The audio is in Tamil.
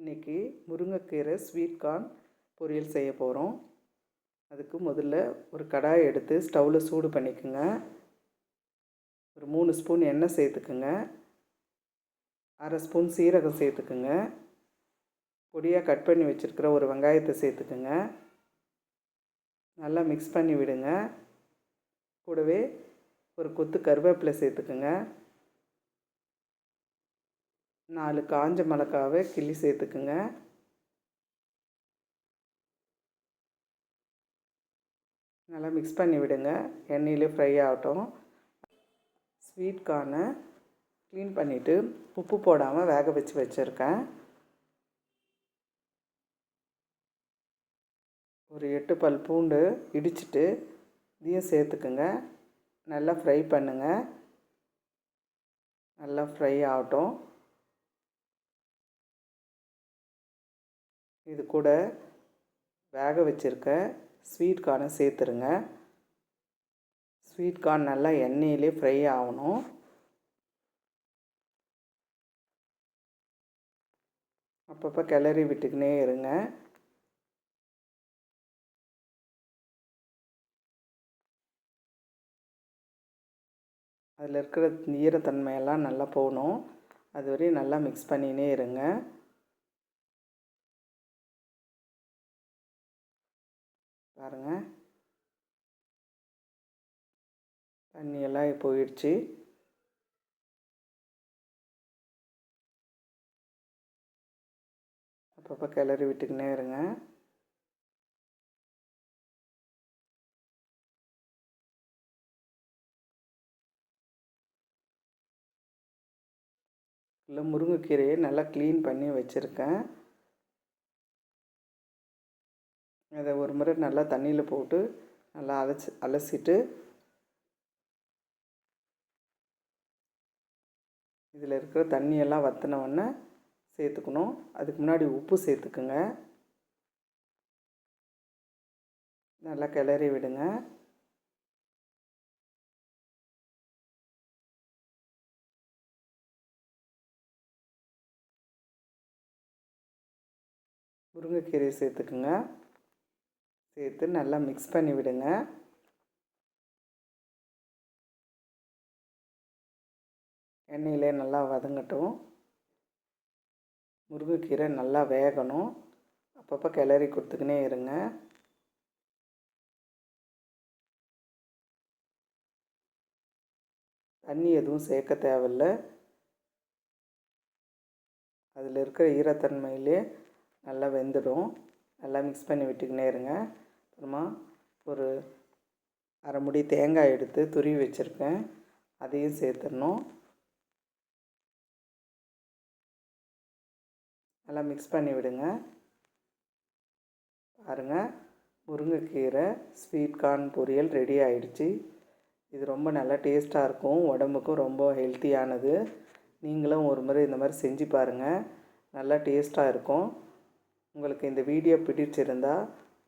இன்றைக்கி முருங்கைக்கீரை ஸ்வீட் கார்ன் பொரியல் செய்ய போகிறோம் அதுக்கு முதல்ல ஒரு கடாய் எடுத்து ஸ்டவ்வில் சூடு பண்ணிக்கோங்க. ஒரு மூணு ஸ்பூன் எண்ணெய் சேர்த்துக்குங்க. அரை ஸ்பூன் சீரகம் சேர்த்துக்குங்க. பொடியாக கட் பண்ணி வச்சுருக்கிற ஒரு வெங்காயத்தை சேர்த்துக்குங்க. நல்லா மிக்ஸ் பண்ணி விடுங்க. கூடவே ஒரு கொத்து கருவேப்பிலை சேர்த்துக்குங்க. நாலு காஞ்ச மிளகாவை கிள்ளி சேர்த்துக்குங்க. நல்லா மிக்ஸ் பண்ணி விடுங்க. எண்ணெயிலே ஃப்ரை ஆகட்டும். ஸ்வீட் கார்னை க்ளீன் பண்ணிவிட்டு உப்பு போடாமல் வேக வச்சு வச்சுருக்கேன். ஒரு எட்டு பல் பூண்டு இடிச்சிட்டு இதையும் சேர்த்துக்குங்க. நல்லா ஃப்ரை பண்ணுங்கள் நல்லா ஃப்ரை ஆகட்டும். இது கூட வேக வச்சுருக்க ஸ்வீட் கார்னை சேர்த்துருங்க. ஸ்வீட் கார்ன் நல்லா எண்ணெயிலே ஃப்ரை ஆகணும். அப்பப்போ கிளறி விட்டுக்கினே இருங்க. அதில் இருக்கிற ஈரத்தன்மையெல்லாம் நல்லா போகணும். அது வரையும் நல்லா மிக்ஸ் பண்ணினே இருங்க. பாருங்கள் தண்ணியெல்லாம் போயிடுச்சு. அப்பப்போ கிளறி விட்டுக்கினே இருங்க. இல்லை முருங்கைக்கீரையை நல்லா க்ளீன் பண்ணி வச்சுருக்கேன். அதை ஒரு முறை நல்லா தண்ணியில் போட்டு நல்லா அலசி அலசிட்டு இதில் இருக்கிற தண்ணியெல்லாம் வற்றினவுடனே சேர்த்துக்கணும். அதுக்கு முன்னாடி உப்பு சேர்த்துக்குங்க. நல்லா கிளறி விடுங்க. முருங்கைக்கீரையை சேர்த்துக்குங்க. சேர்த்து நல்லா மிக்ஸ் பண்ணி விடுங்க. எண்ணெயிலே நல்லா வதங்கட்டும். முருங்கைக்கீரை நல்லா வேகணும். அப்பப்போ கிளறி கொடுத்துக்கினே இருங்க. தண்ணி எதுவும் சேர்க்க தேவையில்ல. அதில் இருக்கிற ஈரத்தன்மையிலே நல்லா வெந்துடும். நல்லா மிக்ஸ் பண்ணி விட்டுக்கினே இருங்க. அப்புறமா ஒரு அரை முடி தேங்காய் எடுத்து துருவி வச்சுருக்கேன். அதையும் சேர்த்துடணும். நல்லா மிக்ஸ் பண்ணி விடுங்க. பாருங்கள் முருங்கைக்கீரை ஸ்வீட் கார்ன் பொரியல் ரெடி ஆயிடுச்சு. இது ரொம்ப நல்லா டேஸ்ட்டாக இருக்கும். உடம்புக்கும் ரொம்ப ஹெல்த்தியானது நீங்களும் ஒரு முறை இந்த மாதிரி செஞ்சு பாருங்கள் நல்லா டேஸ்ட்டாக இருக்கும். உங்களுக்கு இந்த வீடியோ பிடிச்சிருந்தால்